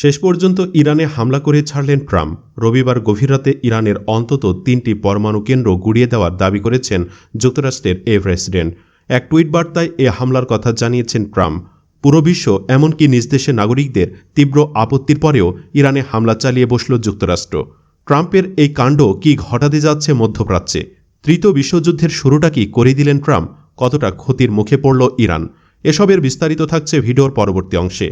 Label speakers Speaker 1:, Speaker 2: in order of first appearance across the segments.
Speaker 1: শেষ পর্যন্ত ইরানে হামলা করে ছাড়লেন ট্রাম্প। রবিবার গভীর রাতে ইরানের অন্তত তিনটি পরমাণু কেন্দ্র গুড়িয়ে দেওয়ার দাবি করেছেন যুক্তরাষ্ট্রের এ প্রেসিডেন্ট। এক টুইট বার্তায় এ হামলার কথা জানিয়েছেন ট্রাম্প। পুরো বিশ্ব, এমনকি নিজ দেশের নাগরিকদের তীব্র আপত্তির পরেও ইরানে হামলা চালিয়ে বসল যুক্তরাষ্ট্র। ট্রাম্পের এই কাণ্ড কি ঘটাতে যাচ্ছে মধ্যপ্রাচ্যে? তৃতীয় বিশ্বযুদ্ধের শুরুটা কি করে দিলেন ট্রাম্প? কতটা ক্ষতির মুখে পড়ল ইরান? এসবের বিস্তারিত থাকছে ভিডিওর পরবর্তী অংশে।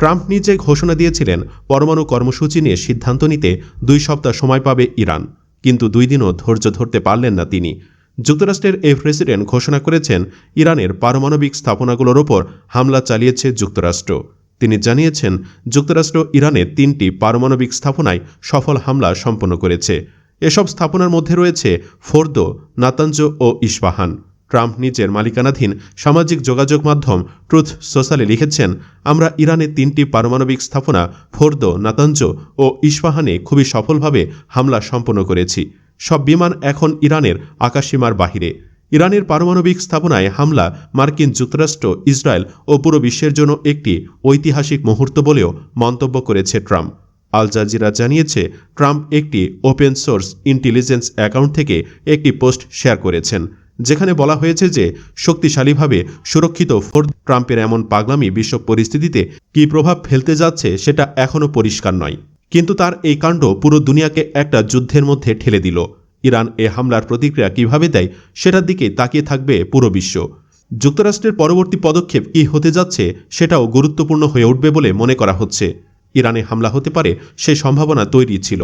Speaker 1: ট্রাম্প নিজে ঘোষণা দিয়েছিলেন, পরমাণু কর্মসূচি নিয়ে সিদ্ধান্ত নিতে দুই সপ্তাহ সময় পাবে ইরান। কিন্তু দুই দিনও ধৈর্য ধরতে পারলেন না তিনি। যুক্তরাষ্ট্রের এই প্রেসিডেন্ট ঘোষণা করেছেন, ইরানের পারমাণবিক স্থাপনাগুলোর ওপর হামলা চালিয়েছে যুক্তরাষ্ট্র। তিনি জানিয়েছেন, যুক্তরাষ্ট্র ইরানের তিনটি পারমাণবিক স্থাপনায় সফল হামলা সম্পন্ন করেছে। এসব স্থাপনার মধ্যে রয়েছে ফোর্দো নাতাঞ্জ ও ইস্পাহান। ট্রাম্প নিজের মালিকানাধীন সামাজিক যোগাযোগ মাধ্যম ট্রুথ সোশ্যালে লিখেছেন, আমরা ইরানের তিনটি পারমাণবিক স্থাপনা, ফোর্দো নাতাঞ্জ ও ইস্পাহানে খুবই সফলভাবে হামলা সম্পন্ন করেছি। সব বিমান এখন ইরানের আকাশসীমার বাহিরে। ইরানের পারমাণবিক স্থাপনায় হামলা মার্কিন যুক্তরাষ্ট্র, ইসরায়েল ও পুরো বিশ্বের জন্য একটি ঐতিহাসিক মুহূর্ত বলেও মন্তব্য করেছে ট্রাম্প। আল জাজিরা জানিয়েছে, ট্রাম্প একটি ওপেন সোর্স ইন্টেলিজেন্স অ্যাকাউন্ট থেকে একটি পোস্ট শেয়ার করেছেন। যেখানে বলা হয়েছে যে শক্তিশালীভাবে সুরক্ষিত ফোর্দ ট্রাম্পের এমন পাগলামি বিশ্ব পরিস্থিতিতে কী প্রভাব ফেলতে যাচ্ছে সেটা এখনও পরিষ্কার নয়। কিন্তু তার এই কাণ্ড পুরো দুনিয়াকে একটা যুদ্ধের মধ্যে ঠেলে দিল। ইরান এ হামলার প্রতিক্রিয়া কীভাবে দেয় সেটার দিকে তাকিয়ে থাকবে পুরো বিশ্ব। যুক্তরাষ্ট্রের পরবর্তী পদক্ষেপ কী হতে যাচ্ছে সেটাও গুরুত্বপূর্ণ হয়ে উঠবে বলে মনে করা হচ্ছে। ইরানে হামলা হতে পারে সেই সম্ভাবনা তৈরি ছিল।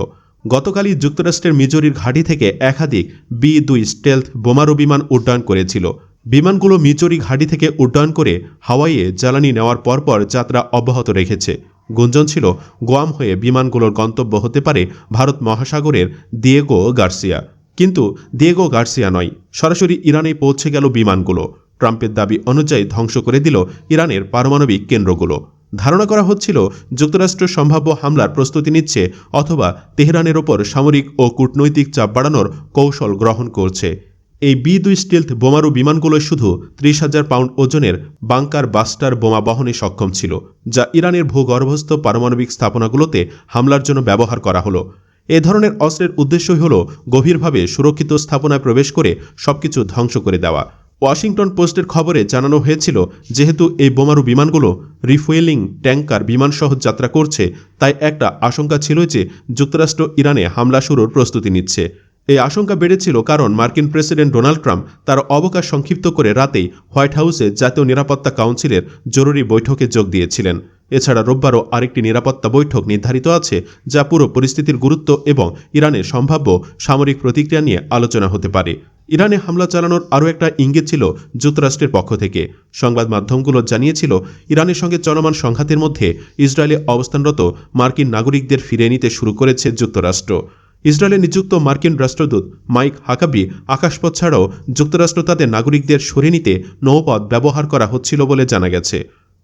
Speaker 1: গতকালই যুক্তরাষ্ট্রের মিজোরির ঘাঁটি থেকে একাধিক বি দুই স্টেলথ বোমারু বিমান উড্ডয়ন করেছিল। বিমানগুলো মিজোরি ঘাঁটি থেকে উড্ডয়ন করে হাওয়াইয়ে জ্বালানি নেওয়ার পরপর যাত্রা অব্যাহত রেখেছে। গুঞ্জন ছিল, গোয়াম হয়ে বিমানগুলোর গন্তব্য হতে পারে ভারত মহাসাগরের দিয়েগো গার্সিয়া। কিন্তু দিয়েগো গার্সিয়া নয়, সরাসরি ইরানে পৌঁছে গেল বিমানগুলো। ট্রাম্পের দাবি অনুযায়ী ধ্বংস করে দিল ইরানের পারমাণবিক কেন্দ্রগুলো। ধারণা করা হচ্ছিল যুক্তরাষ্ট্র সম্ভাব্য হামলার প্রস্তুতি নিচ্ছে অথবা তেহরানের ওপর সামরিক ও কূটনৈতিক চাপ বাড়ানোর কৌশল গ্রহণ করছে। এই বি দুই স্টিলথ বোমারু বিমানগুলো শুধু ত্রিশ হাজার পাউন্ড ওজনের বাংকার বাস্টার বোমা বহনে সক্ষম ছিল, যা ইরানের ভূগর্ভস্থ পারমাণবিক স্থাপনাগুলোতে হামলার জন্য ব্যবহার করা হলো। এ ধরনের অস্ত্রের উদ্দেশ্যই হল গভীরভাবে সুরক্ষিত স্থাপনায় প্রবেশ করে সবকিছু ধ্বংস করে দেওয়া। ওয়াশিংটন পোস্টের খবরে জানানো হয়েছিল, যেহেতু এই বোমারু বিমানগুলো রিফুয়েলিং ট্যাঙ্কার বিমানসহ যাত্রা করছে, তাই একটা আশঙ্কা ছিল যে যুক্তরাষ্ট্র ইরানে হামলা শুরুর প্রস্তুতি নিচ্ছে। এই আশঙ্কা বেড়েছিল কারণ মার্কিন প্রেসিডেন্ট ডোনাল্ড ট্রাম্প তার অবকাশ সংক্ষিপ্ত করে রাতেই হোয়াইট হাউসে জাতীয় নিরাপত্তা কাউন্সিলের জরুরি বৈঠকে যোগ দিয়েছিলেন। এছাড়া রোববারও আরেকটি নিরাপত্তা বৈঠক নির্ধারিত আছে, যা পুরো পরিস্থিতির গুরুত্ব এবং ইরানের সম্ভাব্য সামরিক প্রতিক্রিয়া নিয়ে আলোচনা হতে পারে। ইরানে হামলা চালানোর আরও একটা ইঙ্গিত ছিল যুক্তরাষ্ট্রের পক্ষ থেকে। সংবাদ মাধ্যমগুলো জানিয়েছিল, ইরানের সঙ্গে চলমান সংঘাতের মধ্যে ইসরায়েলে অবস্থানরত মার্কিন নাগরিকদের ফিরিয়ে নিতে শুরু করেছে যুক্তরাষ্ট্র। ইসরায়েলে নিযুক্ত মার্কিন রাষ্ট্রদূত মাইক হাকাবি আকাশপথ ছাড়াও যুক্তরাষ্ট্র তাদের নাগরিকদের সরিয়ে নিতে নৌপথ ব্যবহার করা হচ্ছিল বলে জানা গেছে।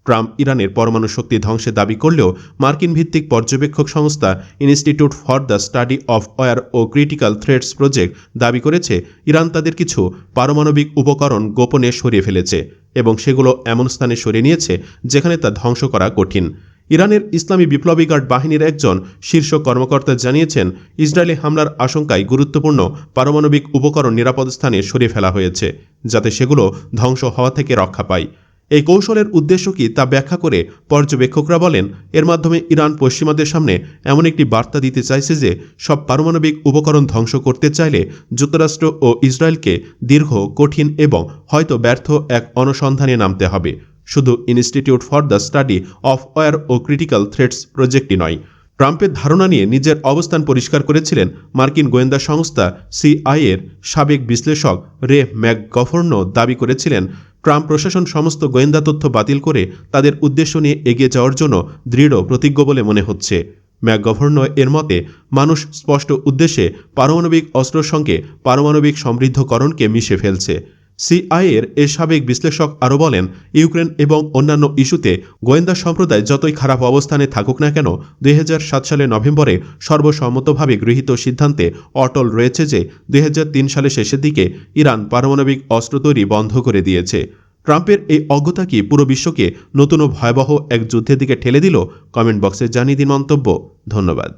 Speaker 1: ট্রাম্প ইরানের পরমাণু শক্তি ধ্বংসের দাবি করলেও মার্কিন ভিত্তিক পর্যবেক্ষক সংস্থা institute for the study of war O critical threats project দাবি করেছে, ইরান তাদের কিছু পারমাণবিক উপকরণ গোপনে সরিয়ে ফেলেছে এবং সেগুলো এমন স্থানে সরিয়ে নিয়েছে যেখানে তা ধ্বংস করা কঠিন। ইরানের ইসলামী বিপ্লবী গার্ড বাহিনীর একজন শীর্ষ কর্মকর্তা জানিয়েছেন, ইসরায়েলি হামলার আশঙ্কায় গুরুত্বপূর্ণ পারমাণবিক উপকরণ নিরাপদ স্থানে সরিয়ে ফেলা হয়েছে, যাতে সেগুলো ধ্বংস হওয়া থেকে রক্ষা পায়। এই কৌশলের উদ্দেশ্য কি তা ব্যাখ্যা করে পর্যবেক্ষকরা বলেন, এর মাধ্যমে ইরান পশ্চিমাদের সামনে এমন একটি বার্তা দিতে চাইছে যে, সব পারমাণবিক উপকরণ ধ্বংস করতে চাইলে যুক্তরাষ্ট্র ও ইসরায়েলকে দীর্ঘ, কঠিন এবং হয়তো ব্যর্থ এক অনুসন্ধানে নামতে হবে। শুধু institute for the study of war O critical threats প্রজেক্টই নয়। ট্রাম্পের ধারণা নিয়ে নিজের অবস্থান পরিষ্কার করেছিলেন মার্কিন গোয়েন্দা সংস্থা সিআইএর সাবেক বিশ্লেষক রে ম্যাকগভর্ন দাবি করেছিলেন ট্রাম্প প্রশাসন সমস্ত গোয়েন্দা তথ্য বাতিল করে তাদের উদ্দেশ্য নিয়ে এগিয়ে যাওয়ার জন্য দৃঢ় প্রতিজ্ঞ বলে মনে হচ্ছে। ম্যাক গভর্নর এর মতে, মানুষ স্পষ্ট উদ্দেশ্যে পারমাণবিক অস্ত্রের সঙ্গে পারমাণবিক সমৃদ্ধকরণকে মিশে ফেলছে। সিআইএর এ সাবেক বিশ্লেষক আরও বলেন, ইউক্রেন এবং অন্যান্য ইস্যুতে গোয়েন্দা সম্প্রদায় যতই খারাপ অবস্থানে থাকুক না কেন, দুই হাজার সাত সালে নভেম্বরে সর্বসম্মতভাবে গৃহীত সিদ্ধান্তে অটল রয়েছে যে দুই সালে শেষের দিকে ইরান পারমাণবিক অস্ত্র তৈরি বন্ধ করে দিয়েছে। ট্রাম্পের এই অজ্ঞতা কি পুরো বিশ্বকে নতুন ভয়াবহ এক যুদ্ধের দিকে ঠেলে দিল? কমেন্ট বক্সে জানিয়ে দিন মন্তব্য। ধন্যবাদ।